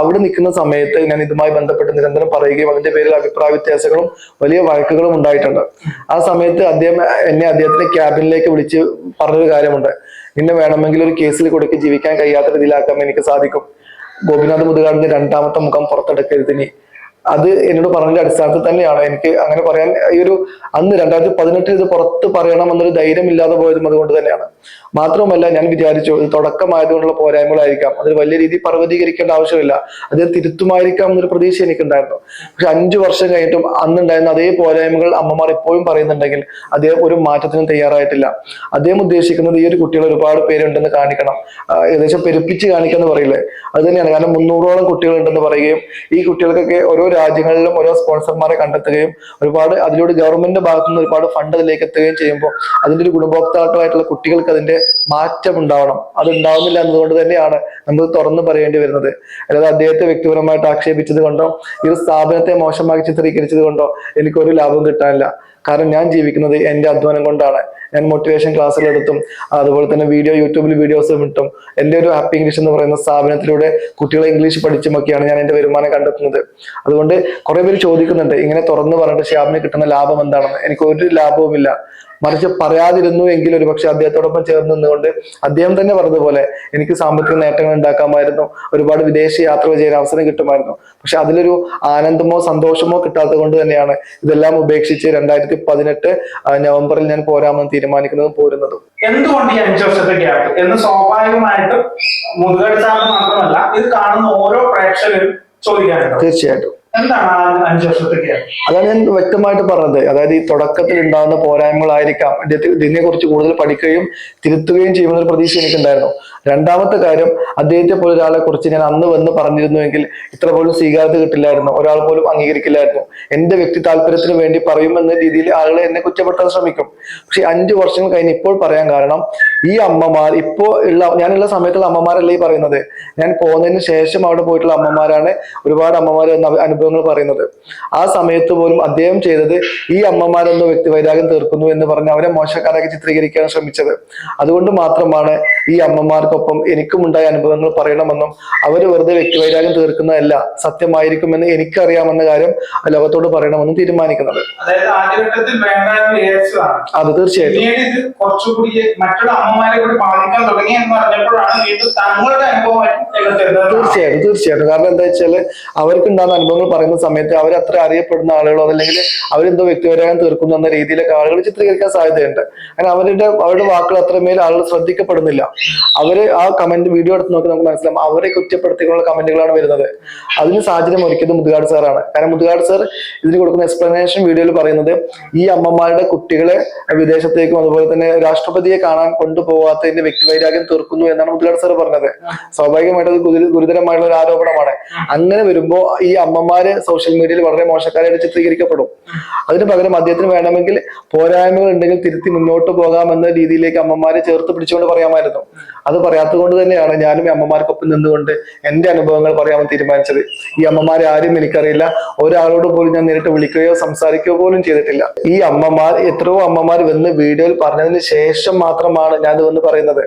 അവിടെ നിൽക്കുന്ന സമയത്ത് ഞാൻ ഇതുമായി ബന്ധപ്പെട്ട് നിരന്തരം പറയുകയും അതിന്റെ പേരിൽ അഭിപ്രായ വ്യത്യാസങ്ങളും വലിയ വഴക്കുകളും ഉണ്ടായിട്ടുണ്ട്. ആ സമയത്ത് അദ്ദേഹം എന്നെ അദ്ദേഹത്തിന്റെ ക്യാബിനിലേക്ക് വിളിച്ച് പറഞ്ഞൊരു കാര്യമുണ്ട്. നിന്നെ വേണമെങ്കിൽ ഒരു കേസിൽ കൊടുക്ക് ജീവിക്കാൻ കഴിയാത്ത രീതിയിലാക്കാൻ എനിക്ക് സാധിക്കും. ഗോപിനാഥ് മുതുകാടിന്റെ രണ്ടാമത്തെ മുഖം പുറത്തെടുക്കരുത് നീ. അത് എന്നോട് പറഞ്ഞതിന്റെ അടിസ്ഥാനത്തിൽ തന്നെയാണ്. എനിക്ക് അങ്ങനെ പറയാൻ ഈ ഒരു അന്ന് രണ്ടായിരത്തി പതിനെട്ടിൽ ഇത് പുറത്ത് പറയണം എന്നൊരു ധൈര്യം ഇല്ലാതെ പോയതും അതുകൊണ്ട് തന്നെയാണ്. മാത്രവുമല്ല ഞാൻ വിചാരിച്ചു ഇത് തുടക്കമായതുകൊണ്ടുള്ള പോരായ്മകളായിരിക്കാം. അതിൽ വലിയ രീതിയിൽ പർവതീകരിക്കേണ്ട ആവശ്യമില്ല. അത് തിരുത്തുമായിരിക്കാം എന്നൊരു പ്രതീക്ഷ എനിക്കുണ്ടായിരുന്നു. പക്ഷെ അഞ്ചു വർഷം കഴിഞ്ഞിട്ടും അന്നുണ്ടായിരുന്ന അതേ പോരായ്മകൾ അമ്മമാർ ഇപ്പോഴും പറയുന്നുണ്ടെങ്കിൽ അദ്ദേഹം ഒരു മാറ്റത്തിനും തയ്യാറായിട്ടില്ല. അദ്ദേഹം ഉദ്ദേശിക്കുന്നത് ഈ ഒരു കുട്ടികൾ ഒരുപാട് പേരുണ്ടെന്ന് കാണിക്കണം. ഏകദേശം പെരുപ്പിച്ച് കാണിക്കാന്ന് പറയില്ലേ? അത് തന്നെയാണ്. കാരണം മുന്നൂറോളം കുട്ടികൾ ഉണ്ടെന്ന് പറയുകയും ഈ കുട്ടികൾക്കൊക്കെ ഓരോ രാജ്യങ്ങളിലും ഓരോ സ്പോൺസർമാരെ കണ്ടെത്തുകയും ഒരുപാട് അതിലൂടെ ഗവൺമെന്റിന്റെ ഭാഗത്തുനിന്ന് ഒരുപാട് ഫണ്ട് അതിലേക്ക് എത്തുകയും ചെയ്യുമ്പോൾ അതിന്റെ ഒരു ഗുണഭോക്താക്കളായിട്ടുള്ള കുട്ടികൾക്ക് അതിന്റെ മാറ്റം ഉണ്ടാവണം. അത് ഉണ്ടാവുന്നില്ല എന്നതുകൊണ്ട് തന്നെയാണ് നമ്മൾ തുറന്നു പറയേണ്ടി വരുന്നത്. അല്ലാതെ അദ്ദേഹത്തെ വ്യക്തിപരമായിട്ട് ആക്ഷേപിച്ചത് കൊണ്ടോ ഈ സ്ഥാപനത്തെ മോശമാക്കി ചിത്രീകരിച്ചത് കൊണ്ടോ എനിക്കൊരു ലാഭം കിട്ടാനില്ല. കാരണം ഞാൻ ജീവിക്കുന്നത് എന്റെ അധ്വാനം കൊണ്ടാണ്. ഞാൻ മോട്ടിവേഷൻ ക്ലാസ്സുകൾ എടുത്തും അതുപോലെ തന്നെ വീഡിയോ യൂട്യൂബിൽ വീഡിയോസും ഇട്ടും. എന്റെ ഒരു ഹാപ്പി ഇംഗ്ലീഷ് എന്ന് പറയുന്ന സ്ഥാപനത്തിലൂടെ കുട്ടികളെ ഇംഗ്ലീഷ് പഠിച്ചുമൊക്കെയാണ് ഞാൻ എന്റെ വരുമാനം കണ്ടെത്തുന്നത്. അതുകൊണ്ട് കുറെ പേര് ചോദിക്കുന്നുണ്ട് ഇങ്ങനെ തുറന്നു പറഞ്ഞിട്ട് ഷാബിന് കിട്ടുന്ന ലാഭം എന്താണെന്ന്? എനിക്ക് ഒരു ലാഭവുമില്ല. മറിച്ച് പറയാതിരുന്നു എങ്കിൽ ഒരു പക്ഷെ അദ്ദേഹത്തോടൊപ്പം ചേർന്ന് നിന്നുകൊണ്ട് അദ്ദേഹം തന്നെ പറഞ്ഞതുപോലെ എനിക്ക് സാമ്പത്തിക നേട്ടങ്ങൾ ഉണ്ടാക്കാമായിരുന്നു. ഒരുപാട് വിദേശ യാത്ര ചെയ്യാൻ അവസരം കിട്ടുമായിരുന്നു. പക്ഷെ അതിലൊരു ആനന്ദമോ സന്തോഷമോ കിട്ടാത്തത് കൊണ്ട് തന്നെയാണ് ഇതെല്ലാം ഉപേക്ഷിച്ച് രണ്ടായിരത്തി പതിനെട്ട് നവംബറിൽ ഞാൻ പോരാമെന്ന് തീരുമാനിക്കുന്നതും പോരുന്നതും. എന്തുകൊണ്ട് ഈ അഞ്ചു വർഷത്തെ ഗ്യാപ്പ് എന്ന് സ്വാഭാവികമായിട്ടും മുതുകടിച്ചാൽ മാത്രമല്ല ഇത് കാണുന്ന ഓരോ പ്രേക്ഷകരും ചോദിക്കാനുണ്ട് തീർച്ചയായിട്ടും. അതാണ് ഞാൻ വ്യക്തമായിട്ട് പറഞ്ഞത്. അതായത് ഈ തുടക്കത്തിൽ ഉണ്ടാകുന്ന പോരായ്മകളായിരിക്കാം. ഇതിനെ കുറിച്ച് കൂടുതൽ പഠിക്കുകയും തിരുത്തുകയും ചെയ്യുമെന്നൊരു പ്രതീക്ഷ എനിക്കുണ്ടായിരുന്നു. രണ്ടാമത്തെ കാര്യം അദ്ദേഹത്തെ പോലെ ഒരാളെ കുറിച്ച് ഞാൻ അന്ന് വന്ന് പറഞ്ഞിരുന്നുവെങ്കിൽ ഇത്ര പോലും സ്വീകാര്യത കിട്ടില്ലായിരുന്നു. ഒരാൾ പോലും അംഗീകരിക്കില്ലായിരുന്നു. എന്റെ വ്യക്തി താല്പര്യത്തിന് വേണ്ടി പറയുമെന്ന രീതിയിൽ ആളുകൾ എന്നെ കുറ്റപ്പെടുത്താൻ ശ്രമിക്കും. പക്ഷെ അഞ്ചു വർഷം കഴിഞ്ഞ് ഇപ്പോൾ പറയാൻ കാരണം ഈ അമ്മമാർ ഇപ്പോ ഉള്ള ഞാനുള്ള സമയത്തുള്ള അമ്മമാരല്ല ഈ പറയുന്നത്? ഞാൻ പോകുന്നതിന് ശേഷം അവിടെ പോയിട്ടുള്ള അമ്മമാരാണ് ഒരുപാട് അമ്മമാർ എന്ന അനുഭവങ്ങൾ പറയുന്നത്. ആ സമയത്ത് പോലും അദ്ദേഹം ചെയ്തത് ഈ അമ്മമാരെന്തോ വ്യക്തി വൈരാഗ്യം തീർക്കുന്നു എന്ന് പറഞ്ഞ് അവരെ മോശക്കാരാക്കി ചിത്രീകരിക്കാൻ ശ്രമിച്ചത്. അതുകൊണ്ട് മാത്രമാണ് ഈ അമ്മമാർക്കൊപ്പം എനിക്കും ഉണ്ടായ അനുഭവങ്ങൾ പറയണമെന്നും അവർ വെറുതെ വ്യക്തിവൈരാഗ്യം തീർക്കുന്നതല്ല സത്യമായിരിക്കുമെന്ന് എനിക്കറിയാമെന്ന കാര്യം ലോകത്തോട് പറയണമെന്നും തീരുമാനിക്കുന്നത്. അത് തീർച്ചയായിട്ടും. തീർച്ചയായിട്ടും തീർച്ചയായിട്ടും. കാരണം എന്താ വെച്ചാൽ അവർക്ക് ഉണ്ടാകുന്ന അനുഭവങ്ങൾ പറയുന്ന സമയത്ത് അവർ അത്ര അറിയപ്പെടുന്ന ആളുകളോ അതല്ലെങ്കിൽ അവരെന്തോ വ്യക്തിപരമായി തീർക്കുന്നു എന്ന രീതിയിലൊക്കെ ആളുകൾ ചിത്രീകരിക്കാൻ സാധ്യതയുണ്ട്. കാരണം അവരുടെ അവരുടെ വാക്കുകൾ അത്രമേൽ ആളുകൾ ശ്രദ്ധിക്കപ്പെടുന്നില്ല. അവർ ആ കമന്റ് വീഡിയോ എടുത്ത് നോക്കി നമുക്ക് മനസ്സിലാവും. അവരെ കുറ്റപ്പെടുത്തിക്കൊണ്ടുള്ള കമന്റുകളാണ് വരുന്നത്. അതിന് സാഹചര്യം ഒരുക്കിയത് മുതുകാട് സാറാണ് കാരണം മുതുകാട് സാർ ഇതിന് കൊടുക്കുന്ന എക്സ്പ്ലനേഷൻ വീഡിയോയിൽ പറയുന്നത് ഈ അമ്മമാരുടെ കുട്ടികളെ വിദേശത്തേക്കും അതുപോലെ തന്നെ രാഷ്ട്രപതിയെ കാണാൻ കൊണ്ടുപോകാത്തതിന്റെ വ്യക്തിവൈരാഗ്യം തീർക്കുന്നു എന്നാണ് മുതുകാട് സാർ പറഞ്ഞത്. സ്വാഭാവികമായിട്ട് അത് ഗുരു- ഗുരുതരമായിട്ടുള്ള ഒരു ആരോപണമാണ്. അങ്ങനെ വരുമ്പോ ഈ അമ്മമാര് സോഷ്യൽ മീഡിയയിൽ വളരെ മോശക്കാരായിട്ട് ചിത്രീകരിക്കപ്പെടും. അതിന് പകരം അദ്ദേഹത്തിന് വേണമെങ്കിൽ പോരായ്മകൾ ഉണ്ടെങ്കിൽ തിരുത്തി മുന്നോട്ട് പോകാമെന്ന രീതിയിലേക്ക് അമ്മമാരെ ചേർത്ത് പിടിച്ചുകൊണ്ട് പറയാമായിരുന്നു. അത് പറയാത്തത് കൊണ്ട് തന്നെയാണ് ഞാനും അമ്മമാർക്കൊപ്പം നിന്നുകൊണ്ട് എന്റെ അനുഭവങ്ങൾ പറയാമെന്ന് തീരുമാനിച്ചത്. ഈ അമ്മമാരെ ആരും എനിക്കറിയില്ല. ഒരാളോട് പോലും ഞാൻ നേരിട്ട് വിളിക്കുകയോ സംസാരിക്കുകയോ പോലും ചെയ്തിട്ടില്ല. ഈ അമ്മമാർ എത്രയോ അമ്മമാർ വന്ന് വീഡിയോയിൽ പറഞ്ഞതിന് ശേഷം മാത്രമാണ് ഞാൻ ഇത് വന്ന് പറയുന്നത്.